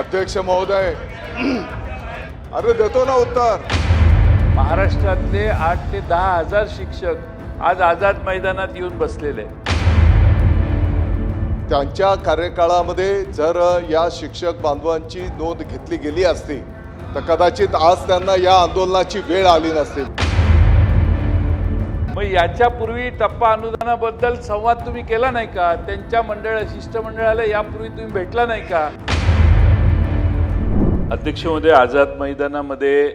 अध्यक्ष महोदय. अरे देतो ना उत्तर. महाराष्ट्रातले आठ ते दहा हजार शिक्षक आज आझाद मैदानात येऊन बसलेले. त्यांच्या कार्यकाळामध्ये जर या शिक्षक बांधवांची नोंद घेतली गेली असती तर कदाचित आज त्यांना या आंदोलनाची वेळ आली नसती मग याच्यापूर्वी टप्पा अनुदानाबद्दल संवाद तुम्ही केला नाही का? त्यांच्या मंडळ शिष्टमंडळाला यापूर्वी तुम्ही भेटला नाही का? अध्यक्षमध्ये आझाद मैदानामध्ये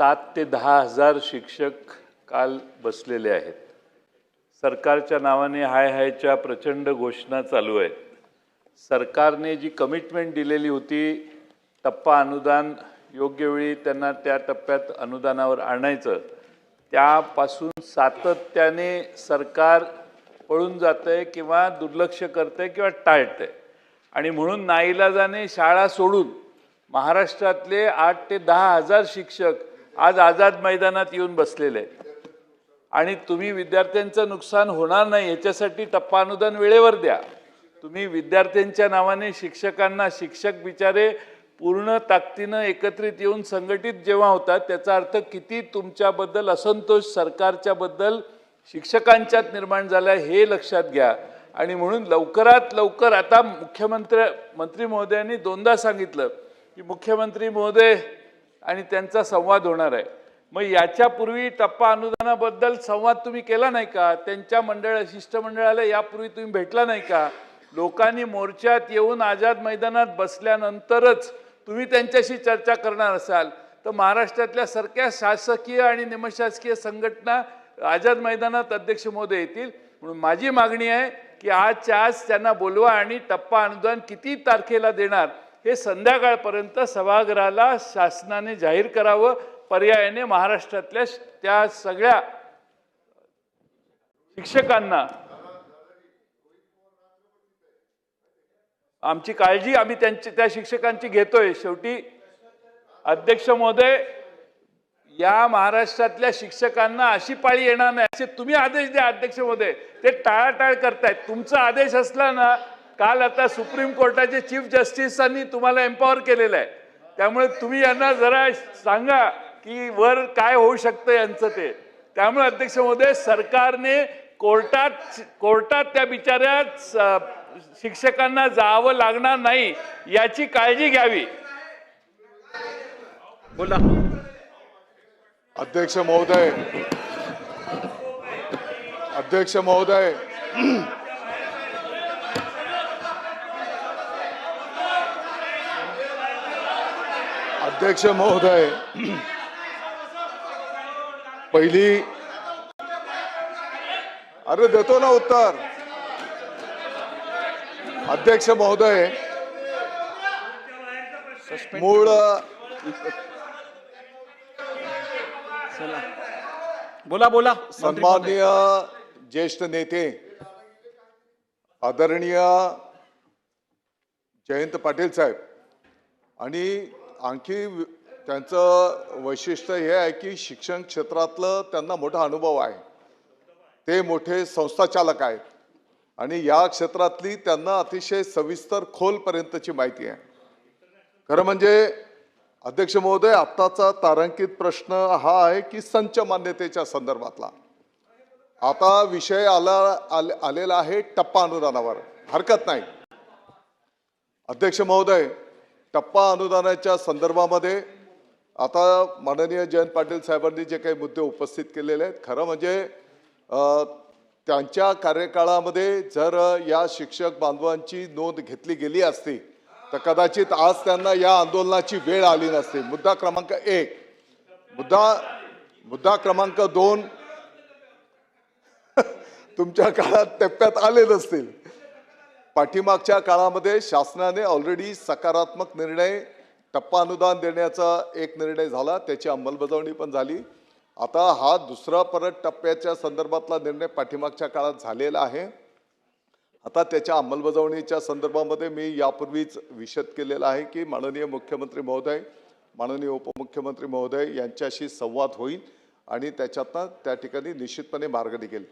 सात ते दहा हजार शिक्षक काल बसलेले आहेत. सरकारच्या नावाने हाय हायच्या प्रचंड घोषणा चालू आहेत. सरकारने जी कमिटमेंट दिलेली होती टप्पा अनुदान योग्य वेळी त्यांना त्या टप्प्यात अनुदानावर आणायचं त्यापासून सातत्याने सरकार पळून जातं आहे किंवा दुर्लक्ष करतं आहे किंवा टाळतं आहे आणि म्हणून नाईलाजाने शाळा सोडून महाराष्ट्रातले आठ ते दहा हजार शिक्षक आज आझाद मैदानात येऊन बसलेले आहेत. आणि तुम्ही विद्यार्थ्यांचं नुकसान होणार नाही याच्यासाठी टप्पा अनुदान वेळेवर द्या. तुम्ही विद्यार्थ्यांच्या नावाने शिक्षकांना शिक्षक बिचारे पूर्ण ताकदीनं एकत्रित येऊन संघटित जेव्हा होतात त्याचा अर्थ किती तुमच्याबद्दल असंतोष सरकारच्याबद्दल शिक्षकांच्यात निर्माण झाला हे लक्षात घ्या. आणि म्हणून लवकरात लवकर आता मुख्यमंत्री मंत्री महोदयांनी दोनदा सांगितलं की मुख्यमंत्री महोदय आणि त्यांचा संवाद होणार आहे. मग याच्यापूर्वी टप्पा अनुदानाबद्दल संवाद तुम्ही केला नाही का? त्यांच्या मंडळ शिष्टमंडळाला यापूर्वी तुम्ही भेटला नाही का? लोकांनी मोर्चात येऊन आझाद मैदानात बसल्यानंतरच तुम्ही त्यांच्याशी चर्चा करणार असाल. तर महाराष्ट्रातल्या सारख्या शासकीय आणि निमशासकीय संघटना आझाद मैदानात अध्यक्ष महोदय येतील. म्हणून माझी मागणी आहे की आजच्या आज त्यांना बोलवा आणि टप्पा अनुदान किती तारखेला देणार? हे संध्याकाळपर्यंत सभागृहाला शासनाने जाहीर करावं पर्यायाने महाराष्ट्रातल्या त्या सगळ्या शिक्षकांना. आमची काळजी आम्ही त्यांची त्या शिक्षकांची घेतोय. शेवटी अध्यक्ष महोदय या महाराष्ट्रातल्या शिक्षकांना अशी पाळी येणार नाही असे तुम्ही आदेश द्या अध्यक्ष महोदय. ते टाळाटाळ करतायत. तुमचा आदेश असला ना काल आता सुप्रीम कोर्टाचे चीफ जस्टिसांनी तुम्हाला एम्पॉवर केलेलं आहे. त्यामुळे तुम्ही यांना जरा सांगा की वर काय होऊ शकतं यांचं ते. त्यामुळे अध्यक्ष महोदय सरकारने कोर्टात कोर्टात त्या बिचाऱ्या शिक्षकांना जावं लागणार नाही याची काळजी घ्यावी. बोला. अध्यक्ष महोदय. अध्यक्ष महोदय. अध्यक्ष महोदय पहिली अरे देतो ना उत्तर अध्यक्ष महोदय मूळ बोला बोला. सन्माननीय ज्येष्ठ नेते आदरणीय जयंत पाटील साहेब आणि आणखी त्यांचं वैशिष्ट्य हे आहे की शिक्षण क्षेत्रातलं त्यांना मोठा अनुभव आहे. ते मोठे संस्थाचालक आहेत. आणि या क्षेत्रातली त्यांना अतिशय सविस्तर खोलपर्यंतची माहिती आहे. खरं म्हणजे अध्यक्ष महोदय आत्ताचा तारांकित प्रश्न हा आहे की संच मान्यतेच्या संदर्भातला. आता विषय आला आले- आलेला आहे टप्पा अनुदानावर. हरकत नाही. अध्यक्ष महोदय टप्पा अनुदानाच्या संदर्भामध्ये आता माननीय जयंत पाटील साहेबांनी जे काही मुद्दे उपस्थित केलेले आहेत खरं म्हणजे त्यांच्या कार्यकाळामध्ये जर या शिक्षक बांधवांची नोंद घेतली गेली असती तर कदाचित आज त्यांना या आंदोलनाची वेळ आली नसती. मुद्दा क्रमांक एक. मुद्दा मुद्दा क्रमांक दोन. तुमच्या काळात टप्प्यात आले नसतील. पाठीमागच्या काळामध्ये शासनाने ऑलरेडी सकारात्मक निर्णय टप्पा अनुदान देण्याचा एक निर्णय झाला त्याची अंमलबजावणी पण झाली. आता हा दुसरा परत टप्प्याच्या संदर्भातला निर्णय पाठीमागच्या काळात झालेला आहे. आता त्याच्या अंमलबजावणीच्या संदर्भामध्ये मी यापूर्वीच विशद केलेला आहे की माननीय मुख्यमंत्री महोदय माननीय उपमुख्यमंत्री महोदय यांच्याशी संवाद होईल आणि त्याच्यातनं त्या ठिकाणी निश्चितपणे मार्ग निघेल.